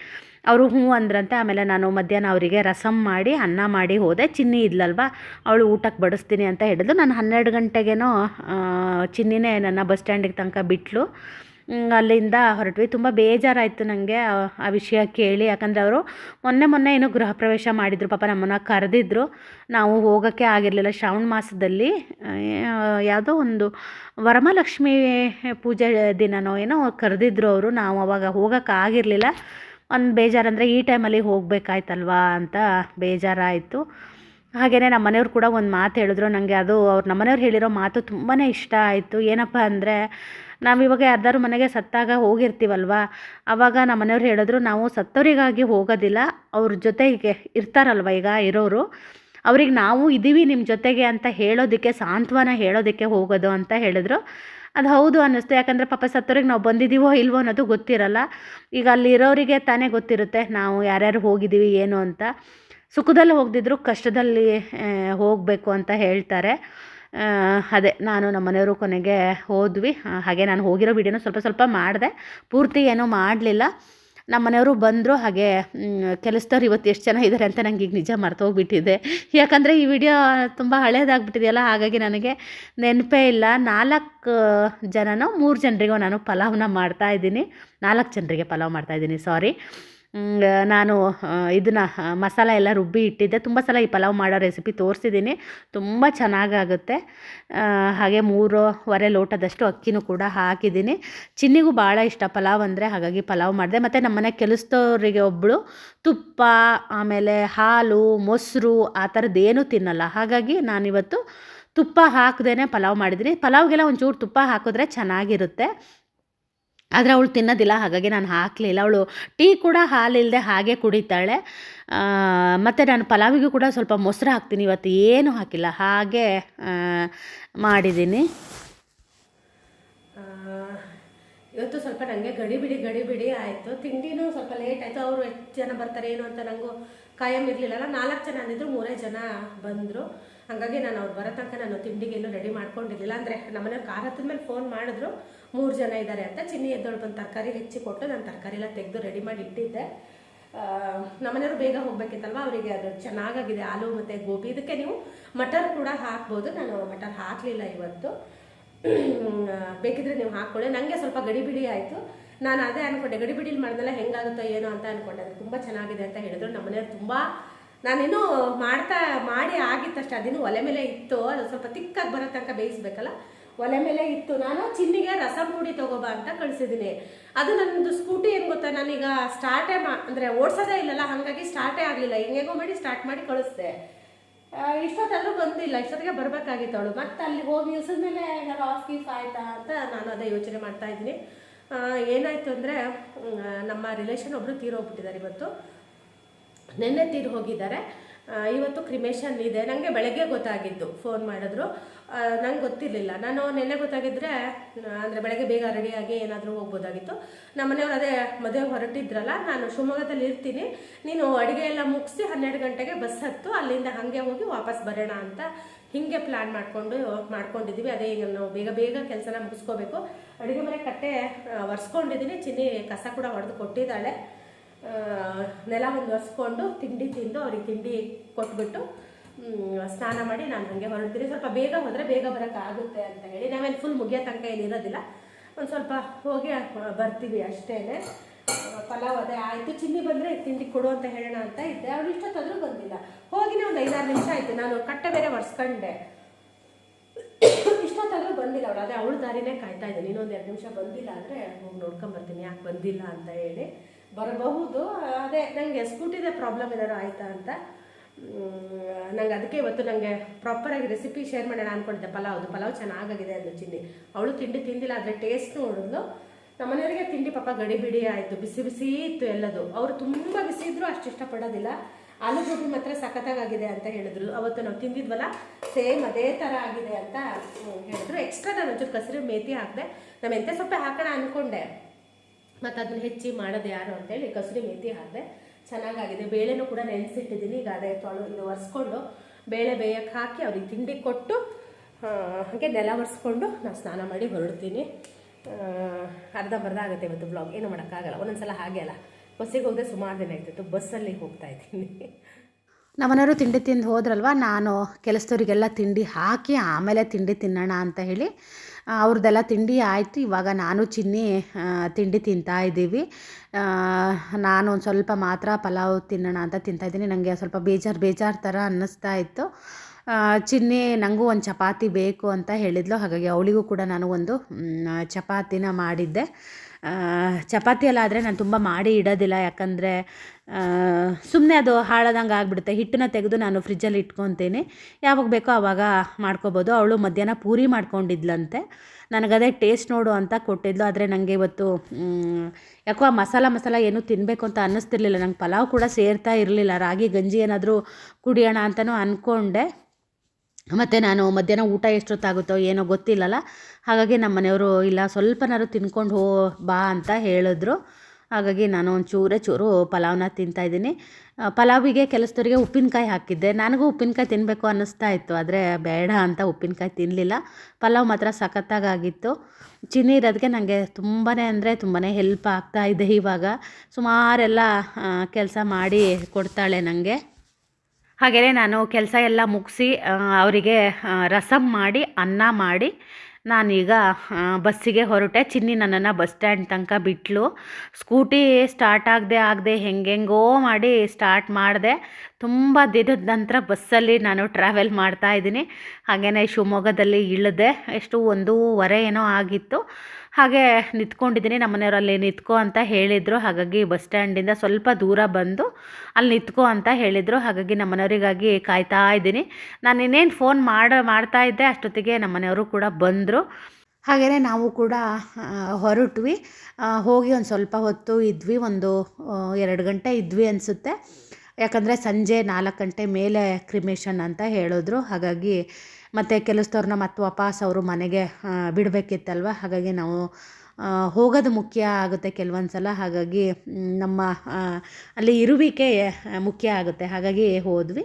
ಅವರು ಹ್ಞೂ ಅಂದ್ರಂತೆ, ಆಮೇಲೆ ನಾನು ಮಧ್ಯಾಹ್ನ ಅವರಿಗೆ ರಸಮ್ ಮಾಡಿ, ಅನ್ನ ಮಾಡಿ ಹೋದೆ. ಚಿನ್ನಿ ಇದ್ಲಲ್ವ? ಅವಳು ಊಟಕ್ಕೆ ಬಡಿಸ್ತೀನಿ ಅಂತ ಹೇಳಿದ್ಲು. ನಾನು ಹನ್ನೆರಡು ಗಂಟೆಗೇನೋ ಚಿನ್ನಿನೇ ನನ್ನ ಬಸ್ ಸ್ಟ್ಯಾಂಡಿಗೆ ತನಕ ಬಿಟ್ಲು. ಅಲ್ಲಿಂದ ಹೊರಟ್ವಿ. ತುಂಬ ಬೇಜಾರಾಯಿತು ನನಗೆ ಆ ವಿಷಯ ಕೇಳಿ. ಯಾಕಂದರೆ ಅವರು ಮೊನ್ನೆ ಮೊನ್ನೆ ಏನೋ ಗೃಹ ಪ್ರವೇಶ ಮಾಡಿದರು. ಪಾಪ ನಮ್ಮನ್ನು ಕರೆದಿದ್ರು. ನಾವು ಹೋಗೋಕ್ಕೆ ಆಗಿರಲಿಲ್ಲ. ಶ್ರಾವಣ ಮಾಸದಲ್ಲಿ ಯಾವುದೋ ಒಂದು ವರಮಹಾಲಕ್ಷ್ಮಿ ಪೂಜೆ ದಿನನೋ ಏನೋ ಕರೆದಿದ್ರು ಅವರು. ನಾವು ಅವಾಗ ಹೋಗೋಕ್ಕಾಗಿರಲಿಲ್ಲ ಒಂದು ಬೇಜಾರಂದರೆ ಈ ಟೈಮಲ್ಲಿ ಹೋಗಬೇಕಾಯ್ತಲ್ವಾ ಅಂತ ಬೇಜಾರಾಯಿತು. ಹಾಗೆಯೇ ನಮ್ಮ ಮನೆಯವ್ರು ಕೂಡ ಒಂದು ಮಾತು ಹೇಳಿದ್ರು. ನನಗೆ ಅದು ಅವ್ರು ನಮ್ಮನೆಯವ್ರು ಹೇಳಿರೋ ಮಾತು ತುಂಬಾ ಇಷ್ಟ ಆಯಿತು. ಏನಪ್ಪ ಅಂದರೆ ನಾವಿವಾಗ ಯಾರ್ದಾರು ಮನೆಗೆ ಸತ್ತಾಗ ಹೋಗಿರ್ತೀವಲ್ವಾ? ಆವಾಗ ನಮ್ಮ ಮನೆಯವ್ರು ಹೇಳಿದ್ರು, ನಾವು ಸತ್ತವರಿಗಾಗಿ ಹೋಗೋದಿಲ್ಲ. ಅವ್ರ ಜೊತೆಗೆ ಇರ್ತಾರಲ್ವ ಈಗ ಇರೋರು? ಅವ್ರಿಗೆ ನಾವು ಇದ್ದೀವಿ ನಿಮ್ಮ ಜೊತೆಗೆ ಅಂತ ಹೇಳೋದಕ್ಕೆ, ಸಾಂತ್ವನ ಹೇಳೋದಕ್ಕೆ ಹೋಗೋದು ಅಂತ ಹೇಳಿದ್ರು. ಅದು ಹೌದು ಅನ್ನಿಸ್ತು. ಯಾಕಂದರೆ ಪಾಪ ಸತ್ತೋರಿಗೆ ನಾವು ಬಂದಿದ್ದೀವೋ ಇಲ್ವೋ ಅನ್ನೋದು ಗೊತ್ತಿರಲ್ಲ. ಈಗ ಅಲ್ಲಿರೋರಿಗೆ ತಾನೇ ಗೊತ್ತಿರುತ್ತೆ ನಾವು ಯಾರ್ಯಾರು ಹೋಗಿದ್ದೀವಿ, ಏನು ಅಂತ. ಸುಖದಲ್ಲಿ ಹೋಗದಿದ್ರು ಕಷ್ಟದಲ್ಲಿ ಹೋಗಬೇಕು ಅಂತ ಹೇಳ್ತಾರೆ. ಅದೇ ನಾನು ನಮ್ಮ ಮನೆಯವರು ಕೊನೆಗೆ ಹೋದ್ವಿ. ಹಾಗೆ ನಾನು ಹೋಗಿರೋ ವಿಡಿಯೋನ ಸ್ವಲ್ಪ ಸ್ವಲ್ಪ ಮಾಡಿದೆ. ಪೂರ್ತಿ ಏನೂ ಮಾಡಲಿಲ್ಲ. ನಮ್ಮ ಮನೆಯವರು ಬಂದರು ಹಾಗೆ ಕೆಲಸದವ್ರು ಇವತ್ತು ಎಷ್ಟು ಜನ ಇದ್ದಾರೆ ಅಂತ ನಂಗೆ ಈಗ ನಿಜ ಮರ್ತೋಗ್ಬಿಟ್ಟಿದೆ ಯಾಕಂದರೆ ಈ ವಿಡಿಯೋ ತುಂಬ ಹಳೇದಾಗ್ಬಿಟ್ಟಿದೆಯಲ್ಲ, ಹಾಗಾಗಿ ನನಗೆ ನೆನಪೇ ಇಲ್ಲ. ನಾಲ್ಕು ಜನನೋ ಮೂರು ಜನರಿಗೋ ನಾನು ಪಲಾವ್ನ ಮಾಡ್ತಾಯಿದ್ದೀನಿ ನಾಲ್ಕು ಜನರಿಗೆ ಪಲಾವ್ ಮಾಡ್ತಾಯಿದ್ದೀನಿ ಸಾರಿ ನಾನು ಇದನ್ನು ಮಸಾಲ ಎಲ್ಲ ರುಬ್ಬಿ ಇಟ್ಟಿದ್ದೆ. ತುಂಬ ಸಲ ಈ ಪಲಾವ್ ಮಾಡೋ ರೆಸಿಪಿ ತೋರಿಸಿದ್ದೀನಿ. ತುಂಬ ಚೆನ್ನಾಗಾಗುತ್ತೆ. ಹಾಗೆ ಮೂರುವರೆ ಲೋಟದಷ್ಟು ಅಕ್ಕಿನೂ ಕೂಡ ಹಾಕಿದ್ದೀನಿ. ಚಿನ್ನಿಗೂ ಭಾಳ ಇಷ್ಟ ಪಲಾವ್ ಅಂದರೆ, ಹಾಗಾಗಿ ಪಲಾವ್ ಮಾಡಿದೆ. ಮತ್ತು ನಮ್ಮನೆ ಕೆಲಸದವರಿಗೆ ಒಬ್ಬಳು ತುಪ್ಪ, ಆಮೇಲೆ ಹಾಲು, ಮೊಸರು, ಆ ಥರದ್ದು ಏನೂ ತಿನ್ನಲ್ಲ. ಹಾಗಾಗಿ ನಾನಿವತ್ತು ತುಪ್ಪ ಹಾಕ್ದೇ ಪಲಾವ್ ಮಾಡಿದ್ದೀನಿ. ಪಲಾವ್ಗೆಲ್ಲ ಒಂಚೂರು ತುಪ್ಪ ಹಾಕಿದ್ರೆ ಚೆನ್ನಾಗಿರುತ್ತೆ. ಆದರೆ ಅವಳು ತಿನ್ನೋದಿಲ್ಲ, ಹಾಗಾಗಿ ನಾನು ಹಾಕಲಿಲ್ಲ. ಅವಳು ಟೀ ಕೂಡ ಹಾಲಿಲ್ಲದೆ ಹಾಗೆ ಕುಡಿತಾಳೆ. ಮತ್ತು ನಾನು ಪಲಾವಿಗೂ ಕೂಡ ಸ್ವಲ್ಪ ಮೊಸರು ಹಾಕ್ತೀನಿ, ಇವತ್ತು ಏನೂ ಹಾಕಿಲ್ಲ, ಹಾಗೆ ಮಾಡಿದ್ದೀನಿ. ಇವತ್ತು ಸ್ವಲ್ಪ ನನಗೆ ಗಡಿಬಿಡಿ ಗಡಿಬಿಡಿ ಆಯಿತು. ತಿಂಡಿನೂ ಸ್ವಲ್ಪ ಲೇಟ್ ಆಯಿತು. ಅವರು ಎಷ್ಟು ಜನ ಬರ್ತಾರೆ, ಏನು ಅಂತ ನನಗೂ ಕಾಯಂ ಇರಲಿಲ್ಲಲ್ಲ. ನಾಲ್ಕು ಜನ ಅಂದಿದ್ರು, ಮೂರೇ ಜನ ಬಂದರು. ಹಾಗಾಗಿ ನಾನು ಅವ್ರು ಬರೋ ತನಕ ನಾನು ತಿಂಡಿಗೆಲ್ಲೂ ರೆಡಿ ಮಾಡ್ಕೊಂಡಿರಲಿಲ್ಲ. ಅಂದರೆ ನಮ್ಮನೆಯವ್ರು ಕಾರ್ ಹತ್ತಿದ ಮೇಲೆ ಫೋನ್ ಮಾಡಿದ್ರು. ಮೂರು ಜನ ಇದ್ದಾರೆ ಅಂತ ಚಿನ್ನಿ ಎದ್ದೊಳು ಬಂದು ತರಕಾರಿ ಹೆಚ್ಚಿ ಕೊಟ್ಟು ನಾನು ತರಕಾರಿ ಎಲ್ಲ ತೆಗೆದು ರೆಡಿ ಮಾಡಿ ಇಟ್ಟಿದ್ದೆ. ನಮ್ಮ ನಮ್ಮನೆಯವರು ಬೇಗ ಹೋಗ್ಬೇಕಿತ್ತಲ್ವ? ಅವರಿಗೆ ಅದು ಚೆನ್ನಾಗಾಗಿದೆ. ಆಲೂ ಮತ್ತು ಗೋಬಿ. ಇದಕ್ಕೆ ನೀವು ಮಟರ್ ಕೂಡ ಹಾಕ್ಬೋದು. ನಾನು ಮಟರ್ ಹಾಕಲಿಲ್ಲ ಇವತ್ತು. ಬೇಕಿದ್ರೆ ನೀವು ಹಾಕ್ಕೊಳ್ಳಿ. ನನಗೆ ಸ್ವಲ್ಪ ಗಡಿಬಿಡಿ ಆಯಿತು. ನಾನು ಅದೇ ಅನ್ಕೊಂಡೆ, ಗಡಿಬಿಡಿಲಿ ಮಾಡಿದೆಲ್ಲ ಹೆಂಗಾಗುತ್ತೋ ಏನೋ ಅಂತ ಅನ್ಕೊಂಡೆ. ಅದು ತುಂಬ ಚೆನ್ನಾಗಿದೆ ಅಂತ ಹೇಳಿದ್ರು. ನಮ್ಮ ಮನೆಯವ್ರು ತುಂಬ, ನಾನಿನ್ನೂ ಮಾಡ್ತಾ, ಮಾಡಿ ಆಗಿತ್ತಷ್ಟೇ. ಅದಿನ್ನೂ ಒಲೆ ಮೇಲೆ ಇತ್ತು. ಅದು ಸ್ವಲ್ಪ ತಿಕ್ಕಾಗಿ ಬರೋ ತನಕ ಬೇಯಿಸ್ಬೇಕಲ್ಲ? ಒಲೆ ಮೇಲೆ ಇತ್ತು ನಾನು ಚಿನ್ನಿಗೆ ರಸ ಮೂಡಿ ತಗೋಬಾ ಅಂತ ಕಳಿಸಿದ್ದೀನಿ. ಅದು ನನ್ನದು ಸ್ಕೂಟಿ ಏನು ಗೊತ್ತಾ? ನಾನೀಗ ಸ್ಟಾರ್ಟೇ ಮಾ ಅಂದರೆ ಓಡಿಸೋದೇ ಇಲ್ಲಲ್ಲ, ಹಾಗಾಗಿ ಸ್ಟಾರ್ಟೇ ಆಗಲಿಲ್ಲ. ಹೆಂಗೆಗೋ ಮಾಡಿ ಸ್ಟಾರ್ಟ್ ಮಾಡಿ ಕಳಿಸ್ದೆ. ಇಷ್ಟೊತ್ತಾದರೂ ಬಂದಿಲ್ಲ. ಇಷ್ಟೊತ್ತಿಗೆ ಬರಬೇಕಾಗಿತ್ತು ಅವಳು. ಮತ್ತೆ ಅಲ್ಲಿ ಹೋಗಿ ನಿಲ್ಸಿದ್ಮೇಲೆ ಏನಾರು ಆಫ್ ಗೀಫ್ ಆಯಿತಾ ಅಂತ ನಾನು ಅದೇ ಯೋಚನೆ ಮಾಡ್ತಾ ಇದ್ದೀನಿ. ಏನಾಯಿತು ಅಂದರೆ ನಮ್ಮ ರಿಲೇಷನ್ ಒಬ್ಬರು ತೀರೋಗ್ಬಿಟ್ಟಿದ್ದಾರೆ ಇವತ್ತು. ನೆನ್ನೆ ತೀರು ಹೋಗಿದ್ದಾರೆ. ಇವತ್ತು ಕ್ರಿಮೇಷನ್ ಇದೆ. ನನಗೆ ಬೆಳಗ್ಗೆ ಗೊತ್ತಾಗಿದ್ದು ಫೋನ್ ಮಾಡಿದ್ರು. ನಂಗೆ ಗೊತ್ತಿರಲಿಲ್ಲ. ನಾನು ನೆನ್ನೆ ಗೊತ್ತಾಗಿದ್ರೆ ಅಂದರೆ ಬೆಳಗ್ಗೆ ಬೇಗ ರೆಡಿಯಾಗಿ ಏನಾದರೂ ಹೋಗ್ಬೋದಾಗಿತ್ತು. ನಮ್ಮ ಮನೆಯವ್ರು ಅದೇ ಮದುವೆ ಹೊರಟಿದ್ರಲ್ಲ, ನಾನು ಶಿವಮೊಗ್ಗದಲ್ಲಿ ಇರ್ತೀನಿ. ನೀನು ಅಡುಗೆ ಎಲ್ಲ ಮುಗಿಸಿ ಹನ್ನೆರಡು ಗಂಟೆಗೆ ಬಸ್ ಹತ್ತು, ಅಲ್ಲಿಂದ ಹಾಗೆ ಹೋಗಿ ವಾಪಸ್ ಬರೋಣ ಅಂತ ಹೀಗೆ ಪ್ಲ್ಯಾನ್ ಮಾಡಿಕೊಂಡು ಮಾಡ್ಕೊಂಡಿದ್ದೀವಿ ಅದೇ ಈಗ ನಾವು ಬೇಗ ಬೇಗ ಕೆಲಸನ ಮುಗಿಸ್ಕೋಬೇಕು. ಅಡುಗೆ ಮನೆ ಕಟ್ಟೆ ಒರೆಸ್ಕೊಂಡಿದ್ದೀನಿ ಚಿನ್ನಿ ಕಸ ಕೂಡ ಹೊಡೆದು ಕೊಟ್ಟಿದ್ದಾಳೆ. ನೆಲ ಒಂದು ಒರೆಸ್ಕೊಂಡು ತಿಂಡಿ ತಿಂದು ಅವ್ರಿಗೆ ತಿಂಡಿ ಕೊಟ್ಬಿಟ್ಟು ಸ್ನಾನ ಮಾಡಿ ನಾನು ಹಾಗೆ ಹೊರಡ್ತೀನಿ. ಸ್ವಲ್ಪ ಬೇಗ ಹೋದರೆ ಬೇಗ ಬರೋಕ್ಕಾಗುತ್ತೆ ಅಂತ ಹೇಳಿ. ನಾವೇನು ಫುಲ್ ಮುಗಿಯೋ ತನಕ ಏನಿರೋದಿಲ್ಲ ಒಂದು ಸ್ವಲ್ಪ ಹೋಗಿ ಬರ್ತೀವಿ ಅಷ್ಟೇ ಪಲಾವ್ ಅದೇ ಆಯಿತು. ಚಿನ್ನಿ ಬಂದರೆ ತಿಂಡಿ ಕೊಡು ಅಂತ ಹೇಳೋಣ ಅಂತ ಇದ್ದೆ. ಅವ್ರು ಇಷ್ಟೊತ್ತಾದರೂ ಬಂದಿಲ್ಲ. ಹೋಗಿನೇ ಒಂದು ಐದಾರು ನಿಮಿಷ ಆಯಿತು. ನಾನು ಕಟ್ಟೆ ಬೇರೆ ಒರೆಸ್ಕೊಂಡೆ. ಇಷ್ಟೊತ್ತಾದರೂ ಬಂದಿಲ್ಲ ಅವಳು ಅದೇ ಅವಳು ದಾರಿನೇ ಕಾಯ್ತಾ ಇದ್ದೀನಿ. ಇನ್ನೊಂದು ಎರಡು ನಿಮಿಷ ಬಂದಿಲ್ಲ ಅಂದರೆ ಹೋಗಿ ನೋಡ್ಕೊಂಬರ್ತೀನಿ ಯಾಕೆ ಬಂದಿಲ್ಲ ಅಂತ ಹೇಳಿ. ಬರಬಹುದು. ಅದೇ ನನಗೆ ಸ್ಕೂಟಿದೆ ಪ್ರಾಬ್ಲಮ್ ಏನಾದ್ರು ಆಯ್ತಾ ಅಂತ. ನಂಗೆ ಅದಕ್ಕೆ ಇವತ್ತು ನನಗೆ ಪ್ರಾಪರಾಗಿ ರೆಸಿಪಿ ಶೇರ್ ಮಾಡೋಣ ಅಂದ್ಕೊಂಡಿದ್ದೆ ಪಲಾವ್ದು ಪಲಾವ್ ಚೆನ್ನಾಗಾಗಿದೆ ಅಂದು ಚಿನ್ನಿ. ಅವಳು ತಿಂಡಿ ತಿಂದಿಲ್ಲ, ಆದರೆ ಟೇಸ್ಟ್ ನೋಡಿದ್ಲು. ನಮ್ಮನೆಯವರಿಗೆ ತಿಂಡಿ ಪಾಪ ಗಡಿಬಿಡಿ ಆಯಿತು, ಬಿಸಿ ಬಿಸಿ ಇತ್ತು ಎಲ್ಲದು. ಅವರು ತುಂಬ ಬಿಸಿ ಇದ್ರು, ಅಷ್ಟು ಇಷ್ಟಪಡೋದಿಲ್ಲ. ಆಲೂ ಗೋಬಿ ಮಾತ್ರ ಸಖತ್ತಾಗಿದೆ ಅಂತ ಹೇಳಿದ್ರು. ಅವತ್ತು ನಾವು ತಿಂದಿದ್ವಲ್ಲ ಸೇಮ್ ಅದೇ ಥರ ಆಗಿದೆ ಅಂತ ಹೇಳಿದ್ರು. ಎಕ್ಸ್ಟ್ರಾ ನಾನು ಒಂಚೂರು ಕಸರಿ ಮೇತಿ ಹಾಕಿದೆ ನಾನು ಮೆಂತ್ಯ ಸೊಪ್ಪೆ ಹಾಕೋಣ ಅಂದ್ಕೊಂಡೆ ಮತ್ತು ಅದನ್ನ ಹೆಚ್ಚಿ ಮಾಡೋದು ಯಾರು ಅಂತೇಳಿ ಕಸೂರಿ ಮೇತಿ ಹಾಕಿದೆ ಚೆನ್ನಾಗಾಗಿದೆ. ಬೇಳೆನೂ ಕೂಡ ನೆನೆಸಿಟ್ಟಿದ್ದೀನಿ. ಈಗ ಅದೇ ತೊಳು ಇದು ಒರೆಸ್ಕೊಂಡು ಬೇಳೆ ಬೇಯಕ್ಕೆ ಹಾಕಿ ಅವ್ರಿಗೆ ತಿಂಡಿ ಕೊಟ್ಟು ಹಾಗೆ ನೆಲ ಒರೆಸ್ಕೊಂಡು ನಾನು ಸ್ನಾನ ಮಾಡಿ ಹೊರಡ್ತೀನಿ. ಅರ್ಧ ಅರ್ಧಂಬರ್ಧ ಆಗುತ್ತೆ ಇವತ್ತು ಬ್ಲಾಗ್ ಏನು ಮಾಡೋಕ್ಕಾಗಲ್ಲ. ಒಂದೊಂದ್ಸಲ ಹಾಗೆ ಅಲ್ಲ. ಬಸ್ಸಿಗೆ ಹೋಗದೆ ಸುಮಾರು ದಿನ ಆಗ್ತಿತ್ತು ಬಸ್ಸಲ್ಲಿ ಹೋಗ್ತಾ ಇದ್ದೀನಿ. ನಮ್ಮನೆಯವರು ತಿಂಡಿ ತಿಂದು ಹೋದ್ರಲ್ವ? ನಾನು ಕೆಲಸದವರಿಗೆಲ್ಲ ತಿಂಡಿ ಹಾಕಿ ಆಮೇಲೆ ತಿಂಡಿ ತಿನ್ನೋಣ ಅಂತ ಹೇಳಿ ಅವ್ರದ್ದೆಲ್ಲ ತಿಂಡಿ ಆಯಿತು. ಇವಾಗ ನಾನು ಚಿನ್ನಿ ತಿಂಡಿ ತಿಂತಾ ಇದ್ದೀವಿ. ನಾನು ಒಂದು ಸ್ವಲ್ಪ ಮಾತ್ರ ಪಲಾವ್ ತಿನ್ನೋಣ ಅಂತ ತಿಂತಾ ಇದ್ದೀನಿ. ನನಗೆ ಸ್ವಲ್ಪ ಬೇಜಾರು ಬೇಜಾರು ಥರ ಅನ್ನಿಸ್ತಾ ಇತ್ತು. ಚಿನ್ನಿ ನನಗೂ ಒಂದು ಚಪಾತಿ ಬೇಕು ಅಂತ ಹೇಳಿದ್ಲು. ಹಾಗಾಗಿ ಅವಳಿಗೂ ಕೂಡ ನಾನು ಒಂದು ಚಪಾತಿನ ಮಾಡಿದ್ದೆ. ಚಪಾತಿಯಲ್ಲಾದರೆ ನಾನು ತುಂಬ ಮಾಡಿ ಇಡೋದಿಲ್ಲ. ಯಾಕಂದರೆ ಸುಮ್ಮನೆ ಅದು ಹಾಳಾದಂಗೆ ಆಗಿಬಿಡುತ್ತೆ. ಹಿಟ್ಟನ್ನ ತೆಗೆದು ನಾನು ಫ್ರಿಜ್ಜಲ್ಲಿ ಇಟ್ಕೊತೀನಿ. ಯಾವಾಗ ಬೇಕೋ ಆವಾಗ ಮಾಡ್ಕೋಬೋದು. ಅವಳು ಮಧ್ಯಾಹ್ನ ಪೂರಿ ಮಾಡ್ಕೊಂಡಿದ್ಲಂತೆ. ನನಗದೇ ಟೇಸ್ಟ್ ನೋಡು ಅಂತ ಕೊಟ್ಟಿದ್ಲು. ಆದರೆ ನನಗೆ ಇವತ್ತು ಯಾಕೋ ಆ ಮಸಾಲ ಮಸಾಲ ಏನೂ ತಿನ್ನಬೇಕು ಅಂತ ಅನ್ನಿಸ್ತಿರ್ಲಿಲ್ಲ. ನಂಗೆ ಪಲಾವ್ ಕೂಡ ಸೇರ್ತಾ ಇರಲಿಲ್ಲ. ರಾಗಿ, ಗಂಜಿ ಏನಾದರೂ ಕುಡಿಯೋಣ ಅಂತಲೂ ಅಂದ್ಕೊಂಡೆ ಮತ್ತು ನಾನು ಮಧ್ಯಾಹ್ನ ಊಟ ಎಷ್ಟೊತ್ತಾಗುತ್ತೋ ಏನೋ ಗೊತ್ತಿಲ್ಲಲ್ಲ. ಹಾಗಾಗಿ ನಮ್ಮ ಮನೆಯವರು ಇಲ್ಲ ಸ್ವಲ್ಪನಾರು ತಿನ್ಕೊಂಡು ಹೋ, ಬಾ ಅಂತ ಹೇಳಿದ್ರು. ಹಾಗಾಗಿ ನಾನು ಒಂದು ಚೂರೇ ಚೂರು ಪಲಾವ್ನ ತಿಂತಾಯಿದ್ದೀನಿ ಪಲಾವಿಗೆ ಕೆಲಸದವರಿಗೆ ಉಪ್ಪಿನಕಾಯಿ ಹಾಕಿದ್ದೆ. ನನಗೂ ಉಪ್ಪಿನಕಾಯಿ ತಿನ್ನಬೇಕು ಅನ್ನಿಸ್ತಾ ಇತ್ತು, ಆದರೆ ಬೇಡ ಅಂತ ಉಪ್ಪಿನಕಾಯಿ ತಿನ್ನಲಿಲ್ಲ ಪಲಾವ್ ಮಾತ್ರ ಸಖತ್ತಾಗಿತ್ತು ಚಿನ್ನಿ ಇರೋದಕ್ಕೆ ನನಗೆ ತುಂಬಾ ಅಂದರೆ ತುಂಬಾ ಹೆಲ್ಪ್ ಆಗ್ತಾ ಇದೆ ಇವಾಗ. ಸುಮಾರೆಲ್ಲ ಕೆಲಸ ಮಾಡಿ ಕೊಡ್ತಾಳೆ ನನಗೆ ಹಾಗೆಯೇ ನಾನು ಕೆಲಸ ಎಲ್ಲ ಮುಗಿಸಿ ಅವರಿಗೆ ರಸಮ್ ಮಾಡಿ, ಅನ್ನ ಮಾಡಿ ನಾನೀಗ ಬಸ್ಸಿಗೆ ಹೊರಟೆ. ಚಿನ್ನಿ ನನ್ನನ್ನು ಬಸ್ ಸ್ಟ್ಯಾಂಡ್ ತನಕ ಬಿಟ್ಲು. ಸ್ಕೂಟಿ ಸ್ಟಾರ್ಟ್ ಆಗದೆ ಆಗದೆ ಹೆಂಗೆಂಗೋ ಮಾಡಿ ಸ್ಟಾರ್ಟ್ ಮಾಡಿದೆ. ತುಂಬ ದಿನದ ನಂತರ ಬಸ್ಸಲ್ಲಿ ನಾನು ಟ್ರಾವೆಲ್ ಮಾಡ್ತಾ ಇದ್ದೀನಿ. ಹಾಗೆಯೇ ಶಿವಮೊಗ್ಗದಲ್ಲಿ ಇಳಿದೆ. ಎಷ್ಟು ಒಂದೂವರೆ ಏನೋ ಆಗಿತ್ತು. ಹಾಗೆ ನಿಂತ್ಕೊಂಡಿದ್ದೀನಿ, ನಮ್ಮ ಮನೆಯವರಲ್ಲಿ ನಿಂತ್ಕೋ ಅಂತ ಹೇಳಿದರು. ಹಾಗಾಗಿ ಬಸ್ ಸ್ಟ್ಯಾಂಡಿಂದ ಸ್ವಲ್ಪ ದೂರ ಬಂದು ಅಲ್ಲಿ ನಿಂತ್ಕೋ ಅಂತ ಹೇಳಿದರು. ಹಾಗಾಗಿ ನಮ್ಮ ಮನೆಯವರಿಗಾಗಿ ಕಾಯ್ತಾ ಇದ್ದೀನಿ. ನಾನು ಇನ್ನೇನು ಫೋನ್ ಮಾಡ, ಮಾಡ್ತಾ ಇದ್ದೆ, ಅಷ್ಟೊತ್ತಿಗೆ ನಮ್ಮ ಮನೆಯವರು ಕೂಡ ಬಂದರು. ಹಾಗೆಯೇ ನಾವು ಕೂಡ ಹೊರಟ್ವಿ. ಹೋಗಿ ಒಂದು ಸ್ವಲ್ಪ ಹೊತ್ತು ಇದ್ವಿ, ಒಂದು ಎರಡು ಗಂಟೆ ಇದ್ವಿ ಅನಿಸುತ್ತೆ. ಯಾಕಂದರೆ ಸಂಜೆ ನಾಲ್ಕು ಗಂಟೆ ಮೇಲೆ ಕ್ರಿಮೇಷನ್ ಅಂತ ಹೇಳಿದ್ರು. ಹಾಗಾಗಿ ಮತ್ತು ಕೆಲಸದವ್ರನ್ನ ಮತ್ತೆ ವಾಪಸ್ ಅವರು ಮನೆಗೆ ಬಿಡಬೇಕಿತ್ತಲ್ವ? ಹಾಗಾಗಿ ನಾವು ಹೋಗೋದು ಮುಖ್ಯ ಆಗುತ್ತೆ ಕೆಲವೊಂದು ಸಲ ಹಾಗಾಗಿ ನಮ್ಮ ಅಲ್ಲಿ ಇರುವಿಕೆ ಮುಖ್ಯ ಆಗುತ್ತೆ. ಹಾಗಾಗಿ ಹೋದ್ವಿ.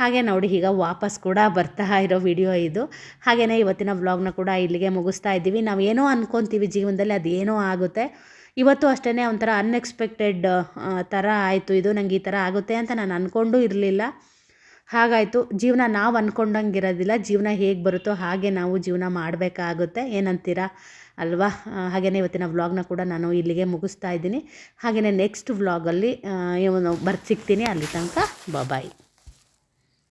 ಹಾಗೆ ನೋಡಿ, ಈಗ ವಾಪಸ್ ಕೂಡ ಬರ್ತಾ ಇರೋ ವಿಡಿಯೋ ಇದು. ಹಾಗೆಯೇ ಇವತ್ತಿನ ವ್ಲಾಗ್ನ ಕೂಡ ಇಲ್ಲಿಗೆ ಮುಗಿಸ್ತಾ ಇದ್ದೀವಿ. ನಾವು ಏನೋ ಅನ್ಕೊತೀವಿ ಜೀವನದಲ್ಲಿ, ಅದು ಏನೋ ಆಗುತ್ತೆ. ಇವತ್ತು ಅಷ್ಟೇ ಒಂಥರ ಅನ್ಎಕ್ಸ್ಪೆಕ್ಟೆಡ್ ಥರ ಆಯಿತು. ಇದು ನನಗೆ ಈ ಥರ ಆಗುತ್ತೆ ಅಂತ ನಾನು ಅಂದ್ಕೊಂಡು ಇರಲಿಲ್ಲ. ಹಾಗಾಯಿತು, ಜೀವನ ನಾವು ಅಂದ್ಕೊಂಡಂಗೆ ಇರೋದಿಲ್ಲ ಜೀವನ ಹೇಗೆ ಬರುತ್ತೋ ಹಾಗೆ ನಾವು ಜೀವನ ಮಾಡಬೇಕಾಗುತ್ತೆ. ಏನಂತೀರಾ ಅಲ್ವಾ? ಹಾಗೆಯೇ ಇವತ್ತಿನ ವ್ಲಾಗ್ನ ಕೂಡ ನಾನು ಇಲ್ಲಿಗೆ ಮುಗಿಸ್ತಾ ಇದ್ದೀನಿ. ಹಾಗೆಯೇ ನೆಕ್ಸ್ಟ್ ವ್ಲಾಗಲ್ಲಿ ಬರ್ದು ಸಿಗ್ತೀನಿ. ಅಲ್ಲಿ ತನಕ ಬಾಯ್